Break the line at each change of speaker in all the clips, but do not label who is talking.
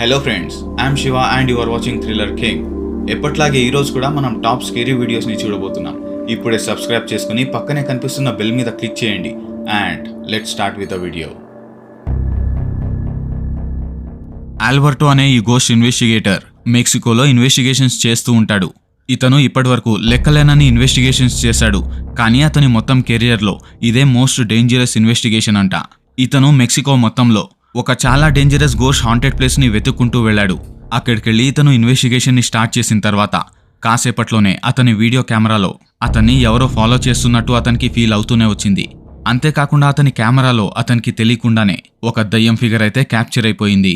Hello friends I'm Shiva and you are watching thriller king ఎప్పట్లాగే ఈరోజు కూడా మనం టాప్ స్కేరీ వీడియోస్ని చూడబోతున్నాం. ఇప్పుడే సబ్స్క్రైబ్ చేసుకుని పక్కనే కనిపిస్తున్న బెల్ మీద క్లిక్ చేయండి. And let start with the video Alberto అనే ఈ గోస్ట్ ఇన్వెస్టిగేటర్ మెక్సికోలో ఇన్వెస్టిగేషన్స్ చేస్తూ ఉంటాడు. ఇతను ఇప్పటివరకు లెక్కలేనని ఇన్వెస్టిగేషన్స్ చేశాడు. కానీ అతని మొత్తం కెరియర్లో ఇదే మోస్ట్ డేంజరస్ ఇన్వెస్టిగేషన్ అంట. ఇతను మెక్సికో మొత్తంలో ఒక చాలా డేంజరస్ గోష్ హాంటెడ్ ప్లేస్ని వెతుక్కుంటూ వెళ్ళాడు. అక్కడికెళ్ళి ఇతను ఇన్వెస్టిగేషన్ని స్టార్ట్ చేసిన తర్వాత కాసేపట్లోనే అతని వీడియో కెమెరాలో అతన్ని ఎవరో ఫాలో చేస్తున్నట్టు అతనికి ఫీల్ అవుతూనే వచ్చింది. అంతేకాకుండా అతని కెమెరాలో అతనికి తెలియకుండానే ఒక దయ్యం ఫిగర్ అయితే క్యాప్చర్ అయిపోయింది.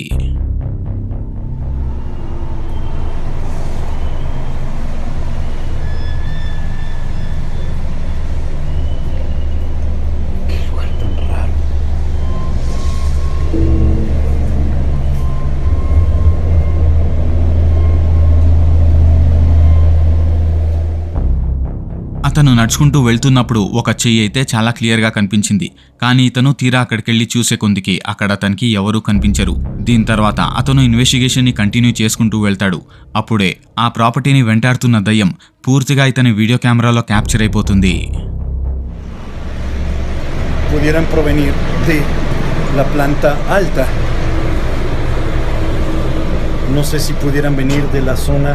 అతను నడుచుకుంటూ వెళ్తున్నప్పుడు ఒక చెయ్యి అయితే చాలా క్లియర్గా కనిపించింది. కానీ ఇతను తీరా అక్కడికెళ్ళి చూసే కొందికి అక్కడ అతనికి ఎవరూ కనిపించరు. దీని తర్వాత అతను ఇన్వెస్టిగేషన్ని కంటిన్యూ చేసుకుంటూ వెళ్తాడు. అప్పుడే ఆ ప్రాపర్టీని వెంటాడుతున్న దయ్యం పూర్తిగా ఇతని వీడియో కెమెరాలో క్యాప్చర్ అయిపోతుంది.
Pudieran provenir de la planta alta. No sé si pudieran venir de la zona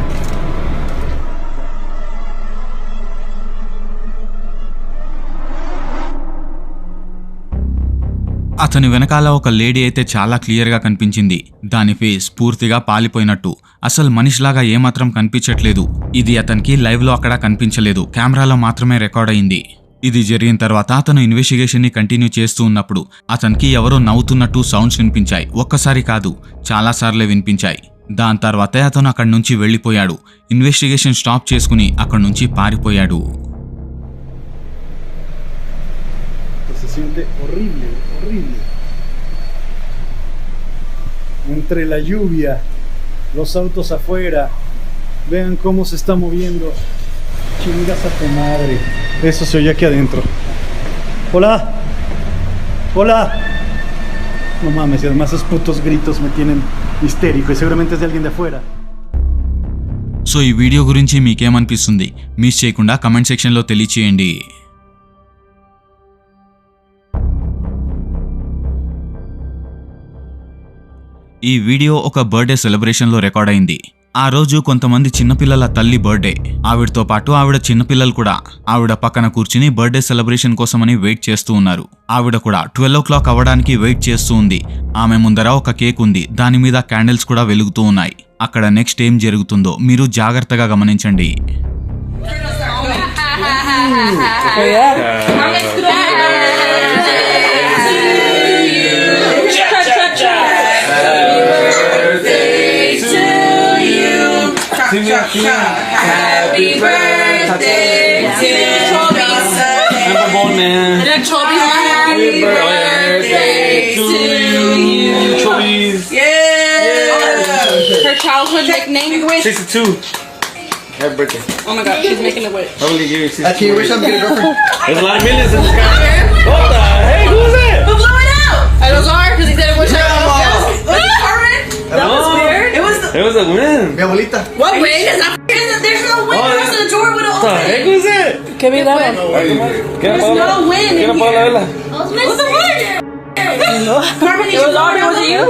అతని వెనకాల ఒక లేడీ అయితే చాలా క్లియర్గా కనిపించింది. దాని ఫేస్ పూర్తిగా పాలిపోయినట్టు. అసలు మనిషిలాగా ఏమాత్రం కనిపించట్లేదు. ఇది అతనికి లైవ్లో అక్కడ కనిపించలేదు. కెమెరాలో మాత్రమే రికార్డ్ అయింది. ఇది జరిగిన తర్వాత అతను ఇన్వెస్టిగేషన్ని కంటిన్యూ చేస్తూ ఉన్నప్పుడు అతనికి ఎవరో నవ్వుతున్నట్టు సౌండ్స్ వినిపించాయి. ఒక్కసారి కాదు చాలాసార్లే వినిపించాయి. దాని తర్వాతే అతను అక్కడి నుంచి వెళ్ళిపోయాడు. ఇన్వెస్టిగేషన్ స్టాప్ చేసుకుని అక్కడి నుంచి పారిపోయాడు.
que se siente horrible, horrible. Entre la lluvia, los autos afuera, vean cómo se está moviendo. Chingas a tu madre. Eso se oye aquí adentro. Hola. Hola. No mames, y además esos putos gritos me tienen histérico y seguramente es de alguien de afuera.
So ఈ video గురించి మీకేమనిపిస్తుంది miss చేయకుండా comment సెక్షన్లో తెలియచేయండి ఈ video ఒక birthday సెలబ్రేషన్లో record అయింది. ఆ రోజు కొంతమంది చిన్నపిల్లల తల్లి బర్త్డే. ఆవిడతో పాటు ఆవిడ చిన్నపిల్లలు కూడా. ఆవిడ పక్కన కూర్చుని బర్త్డే సెలబ్రేషన్ కోసమని వెయిట్ చేస్తూ ఉన్నారు. ఆవిడ కూడా ట్వెల్వ్ ఓ క్లాక్ అవ్వడానికి వెయిట్ చేస్తూ ఉంది. ఆమె ముందర ఒక కేక్ ఉంది. దాని మీద క్యాండిల్స్ కూడా వెలుగుతూ ఉన్నాయి. అక్కడ నెక్స్ట్ ఏం జరుగుతుందో మీరు జాగ్రత్తగా గమనించండి.
Happy birthday to
I'm born man.
Happy birthday to you.
Chubbies.
Her childhood nickname.
was 62. Happy birthday.
Oh my god, she's making a wish.
I only give you 62.
Can you wish I'm getting a girlfriend?
There's a lot of millions in the sky. What the heck? Who's that?
Who blew it out? It was ours because he said it was Was it Carmen? That was weird. It was.
It was a win.
Mi abuelita.
What wind is that? There's no wind.
Oh,
The rest of the door would have
What the heck
opened.
was that?
Give me that one.
¿Qué
There's no wind
¿Qué
in here. What's the wind? Carmen, it was ours. Was it you?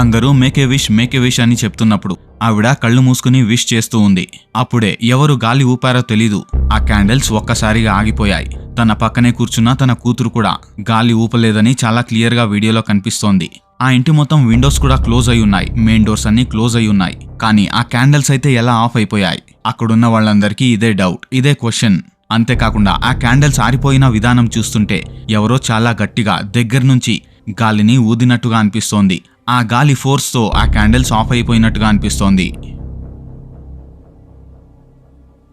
అందరూ మేకే wish మేకే wish అని చెప్తున్నప్పుడు ఆవిడ కళ్ళు మూసుకుని wish చేస్తూ ఉంది అప్పుడే ఎవరు గాలి ఊపారో తెలీదు ఆ క్యాండిల్స్ ఒక్కసారిగా ఆగిపోయాయి తన పక్కనే కూర్చున్న తన కూతురు కూడా గాలి ఊపలేదని చాలా క్లియర్గా వీడియోలో కనిపిస్తోంది ఆ ఇంటి మొత్తం విండోస్ కూడా క్లోజ్ అయి ఉన్నాయి. మెయిన్ డోర్స్ అన్ని క్లోజ్ అయి ఉన్నాయి. కానీ ఆ క్యాండిల్స్ అయితే ఎలా ఆఫ్ అయిపోయాయి? అక్కడున్న వాళ్ళందరికీ ఇదే డౌట్ ఇదే క్వశ్చన్ అంతేకాకుండా ఆ క్యాండిల్స్ ఆరిపోయిన విధానం చూస్తుంటే ఎవరో చాలా గట్టిగా దగ్గర నుంచి గాలిని ఊదినట్టుగా అనిపిస్తోంది. ఆ గాలి ఫోర్స్తో ఆ క్యాండిల్స్ ఆఫ్ అయిపోయినట్టుగా అనిపిస్తోంది.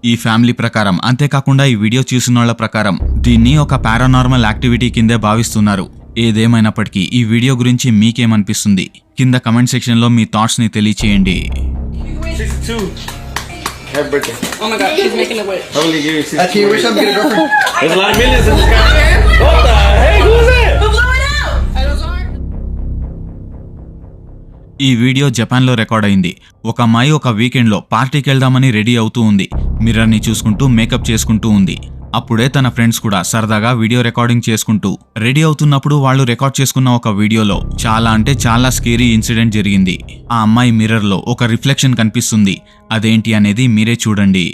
ఈ ఫ్యామిలీ ప్రకారం అంతేకాకుండా ఈ వీడియో చూసిన వాళ్ళ ప్రకారం దీన్ని ఒక పారానార్మల్ యాక్టివిటీ కిందే భావిస్తున్నారు. ఏదేమైనప్పటికీ ఈ వీడియో గురించి మీకేమనిపిస్తుంది? కింద కమెంట్ సెక్షన్లో మీ థాట్స్ని తెలియచేయండి ఈ వీడియో జపాన్లో రికార్డ్ అయింది. ఒక అమ్మాయి ఒక వీకెండ్లో పార్టీకి వెళ్దామని రెడీ అవుతూ ఉంది. మిర్రర్ని చూసుకుంటూ మేకప్ చేసుకుంటూ ఉంది. అప్పుడే తన ఫ్రెండ్స్ కూడా సరదాగా వీడియో రికార్డింగ్ చేసుకుంటూ రెడీ అవుతున్నప్పుడు వాళ్ళు రికార్డ్ చేసుకున్న ఒక వీడియోలో చాలా అంటే చాలా స్కేరీ ఇన్సిడెంట్ జరిగింది. ఆ అమ్మాయి మిర్రర్లో ఒక రిఫ్లెక్షన్ కనిపిస్తుంది. అదేంటి అనేది మీరే చూడండి.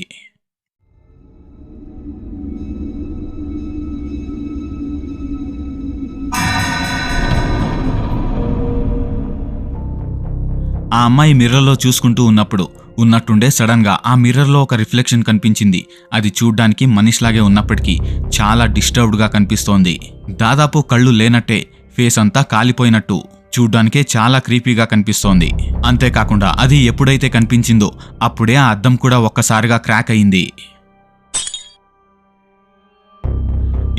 ఆ అమ్మాయి మిర్రర్లో చూసుకుంటూ ఉన్నప్పుడు ఉన్నట్టుండే సడన్గా ఆ మిర్రర్లో ఒక రిఫ్లెక్షన్ కనిపించింది. అది చూడ్డానికి మనిషిలాగే ఉన్నప్పటికీ చాలా డిస్టర్బ్డ్గా కనిపిస్తోంది. దాదాపు కళ్ళు లేనట్టే ఫేస్ అంతా కాలిపోయినట్టు చూడ్డానికే చాలా క్రీపీగా కనిపిస్తోంది. అంతేకాకుండా అది ఎప్పుడైతే కనిపించిందో అప్పుడే ఆ అద్దం కూడా ఒక్కసారిగా క్రాక్ అయింది.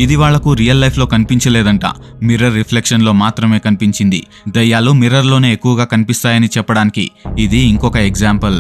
ఇది వాళ్ళకు రియల్ లైఫ్లో కనిపించలేదంట. మిర్రర్ రిఫ్లెక్షన్లో మాత్రమే కనిపించింది. దయ్యాలు మిర్రర్లోనే ఎక్కువగా కనిపిస్తాయని చెప్పడానికి ఇది ఇంకొక ఎగ్జాంపుల్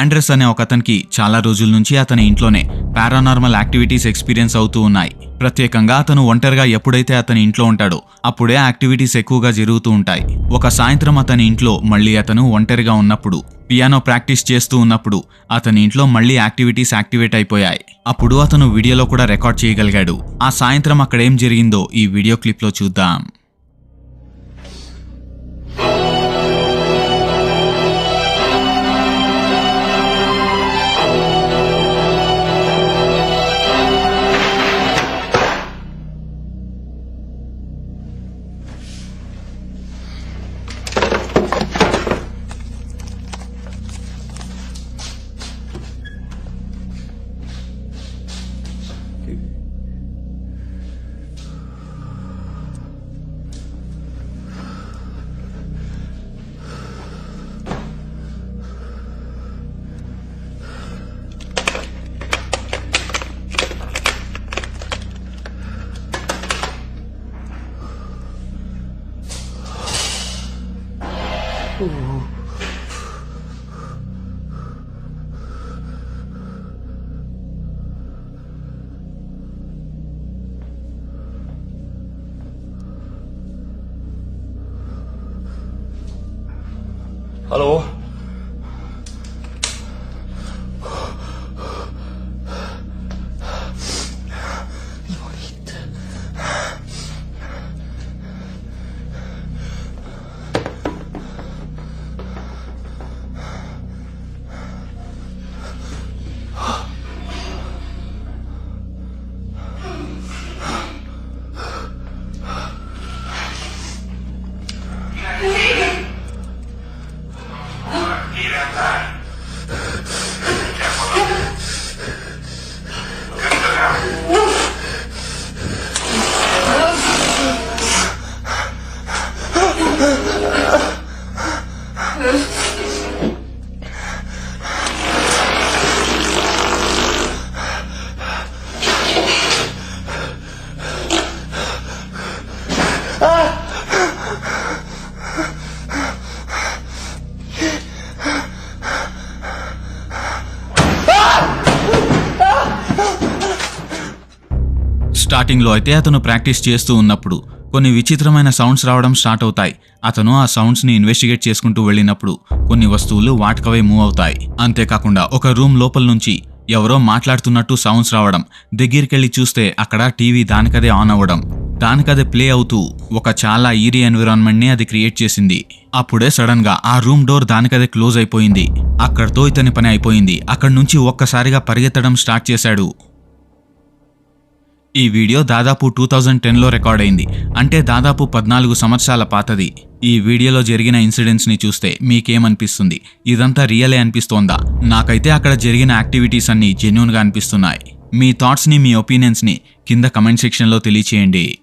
ఆండ్రెస్ అనే ఒక అతనికి చాలా రోజుల నుంచి అతని ఇంట్లోనే పారానార్మల్ యాక్టివిటీస్ ఎక్స్పీరియన్స్ అవుతూ ఉన్నాయి. ప్రత్యేకంగా అతను ఒంటరిగా ఎప్పుడైతే అతని ఇంట్లో ఉంటాడో అప్పుడే యాక్టివిటీస్ ఎక్కువగా జరుగుతూ ఉంటాయి. ఒక సాయంత్రం అతని ఇంట్లో మళ్ళీ అతను ఒంటరిగా ఉన్నప్పుడు పియానో ప్రాక్టీస్ చేస్తూ ఉన్నప్పుడు అతని ఇంట్లో మళ్ళీ యాక్టివిటీస్ యాక్టివేట్ అయిపోయాయి. అప్పుడు అతను వీడియోలో కూడా రికార్డ్ చేయగలిగాడు. ఆ సాయంత్రం అక్కడ ఏం జరిగిందో ఈ వీడియో క్లిప్లో చూద్దాం.
Ooh.
స్టార్టింగ్లో అయితే అతను ప్రాక్టీస్ చేస్తూ ఉన్నప్పుడు కొన్ని విచిత్రమైన సౌండ్స్ రావడం స్టార్ట్ అవుతాయి. అతను ఆ సౌండ్స్ని ఇన్వెస్టిగేట్ చేసుకుంటూ వెళ్ళినప్పుడు కొన్ని వస్తువులు వాటికవే మూవ్ అవుతాయి. అంతేకాకుండా ఒక రూమ్ లోపల నుంచి ఎవరో మాట్లాడుతున్నట్టు సౌండ్స్ రావడం దగ్గరికెళ్ళి చూస్తే అక్కడ టీవీ దానికదే ఆన్ అవ్వడం దానికదే ప్లే అవుతూ ఒక చాలా ఈరీ ఎన్విరాన్మెంట్ని అది క్రియేట్ చేసింది. అప్పుడే సడన్గా ఆ రూమ్ డోర్ దానికదే క్లోజ్ అయిపోయింది. అక్కడితో ఇతని పని అయిపోయింది. అక్కడి నుంచి ఒక్కసారిగా పరిగెత్తడం స్టార్ట్ చేశాడు. ఈ వీడియో దాదాపు టూ థౌజండ్ టెన్లో రికార్డ్ అయింది. అంటే దాదాపు పద్నాలుగు సంవత్సరాల పాతది. ఈ వీడియోలో జరిగిన ఇన్సిడెంట్స్ని చూస్తే మీకేమనిపిస్తుంది? ఇదంతా రియలే అనిపిస్తోందా? నాకైతే అక్కడ జరిగిన యాక్టివిటీస్ అన్నీ జెన్యున్గా అనిపిస్తున్నాయి. మీ థాట్స్ని మీ ఒపీనియన్స్ని కింద కమెంట్ సెక్షన్లో తెలియచేయండి.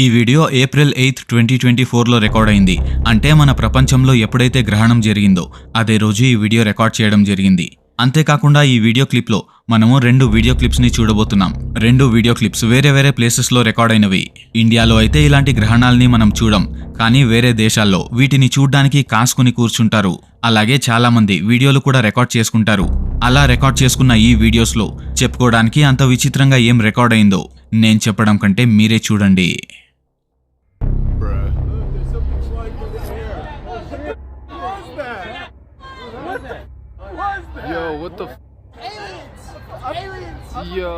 ఈ video April eighth twenty twenty ఫోర్లో రికార్డ్ అయింది. అంటే మన ప్రపంచంలో ఎప్పుడైతే గ్రహణం జరిగిందో అదే రోజు ఈ వీడియో రికార్డ్ చేయడం జరిగింది. అంతేకాకుండా ఈ వీడియో క్లిప్లో మనము రెండు వీడియో క్లిప్స్ని చూడబోతున్నాం. రెండు వీడియో క్లిప్స్ వేరే వేరే ప్లేసెస్లో రికార్డ్ అయినవి. ఇండియాలో అయితే ఇలాంటి గ్రహణాలని మనం చూడం. కానీ వేరే దేశాల్లో వీటిని చూడ్డానికి కాసుకుని కూర్చుంటారు. అలాగే చాలామంది వీడియోలు కూడా రికార్డ్ చేసుకుంటారు. అలా రికార్డ్ చేసుకున్న ఈ వీడియోస్లో చెప్పుకోవడానికి అంత విచిత్రంగా ఏం రికార్డ్ అయిందో నేను చెప్పడం కంటే మీరే చూడండి.
What the? F- Yo.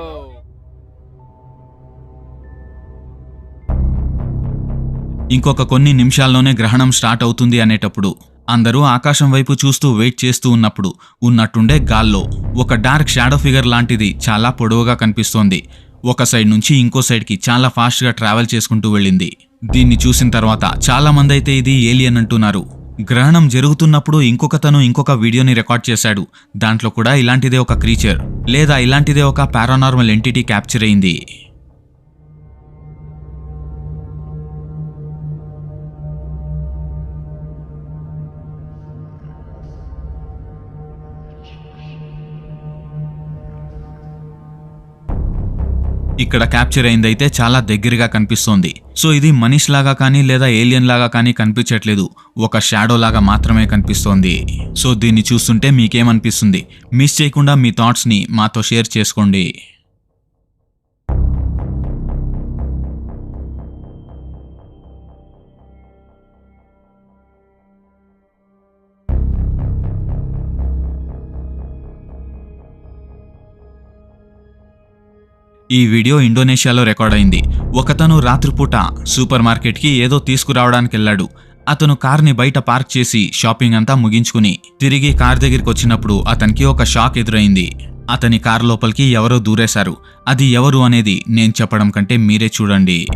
ఇంకొక కొన్ని నిమిషాల్లోనే గ్రహణం స్టార్ట్ అవుతుంది అనేటప్పుడు అందరూ ఆకాశం వైపు చూస్తూ వెయిట్ చేస్తూ ఉన్నప్పుడు ఉన్నట్టుండే గాల్లో ఒక డార్క్ షాడో ఫిగర్ లాంటిది చాలా పొడవుగా కనిపిస్తోంది ఒక సైడ్ నుంచి ఇంకో సైడ్కి చాలా ఫాస్ట్గా ట్రావెల్ చేసుకుంటూ వెళ్ళింది దీన్ని చూసిన తర్వాత చాలా మంది అయితే ఇది ఏలియన్ అంటున్నారు గ్రహణం జరుగుతున్నప్పుడు ఇంకొకతను ఇంకొక వీడియోని రికార్డ్ చేశాడు. దాంట్లో కూడా ఇలాంటిదే ఒక క్రీచర్. లేదా ఇలాంటిదే ఒక పారానార్మల్ ఎంటిటీ క్యాప్చర్ అయింది. ఇక్కడ క్యాప్చర్ అయిందైతే చాలా దగ్గరగా కనిపిస్తోంది. సో ఇది మనిషి లాగా కానీ లేదా ఏలియన్ లాగా కానీ కనిపించట్లేదు. ఒక షాడో లాగా మాత్రమే కనిపిస్తోంది. సో దీన్ని చూస్తుంటే మీకేమనిపిస్తుంది? మిస్ చేయకుండా మీ థాట్స్ని మాతో షేర్ చేసుకోండి. ఈ వీడియో ఇండోనేషియాలో రికార్డ్ అయింది. ఒకతను రాత్రిపూట సూపర్ మార్కెట్కి ఏదో తీసుకురావడానికి వెళ్ళాడు. అతను కార్ని బయట పార్క్ చేసి షాపింగ్ అంతా ముగించుకుని తిరిగి కార్ దగ్గరికి వచ్చినప్పుడు అతనికి ఒక షాక్ ఎదురైంది. అతని కార్ లోపలికి ఎవరో దూరేశారు. అది ఎవరు అనేది నేను చెప్పడం కంటే మీరే చూడండి.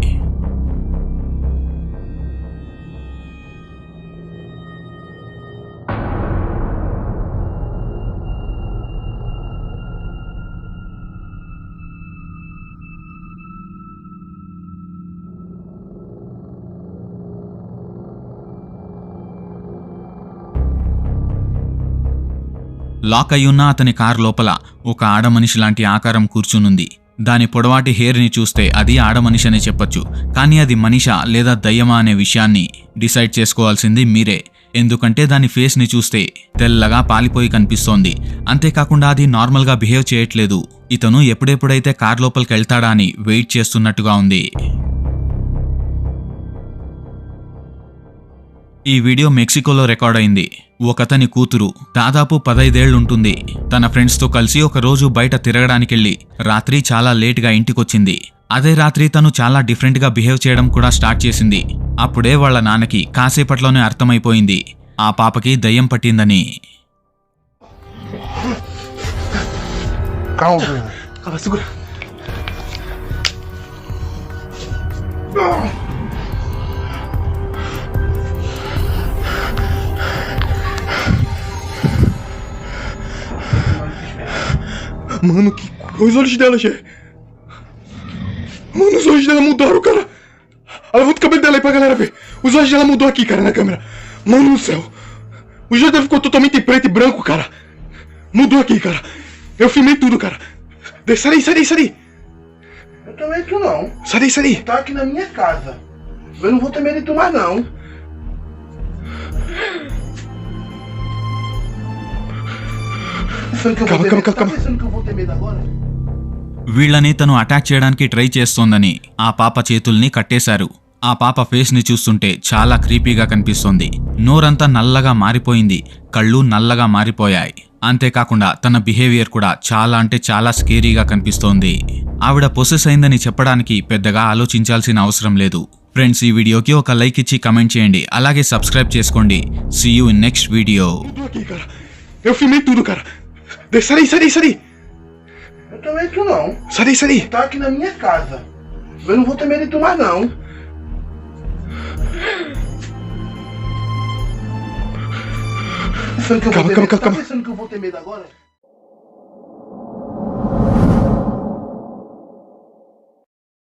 లాక్ అయ్యున్న అతని కారు లోపల ఒక ఆడమనిషి లాంటి ఆకారం కూర్చునుంది. దాని పొడవాటి హెయిర్ని చూస్తే అది ఆడమనిషి అనే చెప్పొచ్చు. కానీ అది మనిషా లేదా దయ్యమా అనే విషయాన్ని డిసైడ్ చేసుకోవాల్సింది మీరే. ఎందుకంటే దాని ఫేస్ని చూస్తే తెల్లగా పాలిపోయి కనిపిస్తోంది. అంతేకాకుండా అది నార్మల్గా బిహేవ్ చేయట్లేదు. ఇతను ఎప్పుడెప్పుడైతే కార్ లోపలికి వెళ్తాడా అని వెయిట్ చేస్తున్నట్టుగా ఉంది. ఈ వీడియో మెక్సికోలో రికార్డ్ అయింది. ఒకతని కూతురు. దాదాపు పదైదేళ్ళుంటుంది. తన ఫ్రెండ్స్తో కలిసి ఒక రోజు బయట తిరగడానికెళ్ళి రాత్రి చాలా లేట్గా ఇంటికొచ్చింది. అదే రాత్రి తను చాలా డిఫరెంట్గా బిహేవ్ చేయడం కూడా స్టార్ట్ చేసింది. అప్పుడే వాళ్ళ నాన్నకి కాసేపట్లోనే అర్థమైపోయింది. ఆ పాపకి దయ్యం పట్టిందని.
Mano, que os olhos dela, Gê. Mano, os olhos dela mudaram, cara. Levanta o cabelo dela aí pra galera ver. Os olhos dela mudou aqui, cara, na câmera. Mano do céu. Os olhos dela ficou totalmente preto e branco, cara. Mudou aqui, cara. Eu filmei tudo, cara. Sai daí, sai daí, sai daí.
Eu medo tu não.
Sai daí, sai daí.
Tá aqui na minha casa. Eu não vou ter medo de tu mais não.
వీళ్ళని తను attack చేయడానికి try చేస్తోందని ఆ పాప చేతుల్ని కట్టేశారు. ఆ పాప ఫేస్ని చూస్తుంటే చాలా క్రీపీగా కనిపిస్తోంది. నోరంతా నల్లగా మారిపోయింది. కళ్ళు నల్లగా మారిపోయాయి. అంతేకాకుండా తన బిహేవియర్ కూడా చాలా అంటే చాలా స్కేరీగా కనిపిస్తోంది. ఆవిడ పొసెస్ అయిందని చెప్పడానికి పెద్దగా ఆలోచించాల్సిన అవసరం లేదు. ఫ్రెండ్స్ ఈ వీడియోకి ఒక లైక్ ఇచ్చి కమెంట్ చేయండి. అలాగే సబ్స్క్రైబ్ చేసుకోండి.
See you in next video Desce, Sai daí, sai daí, sai daí.
Eu tô medo não.
Sai daí, sai daí.
Tá aqui na minha casa. Eu não vou ter medo de tu mais não.
Calma,
ter
calma,
medo? Tá
calma.
pensando que eu vou ter medo agora?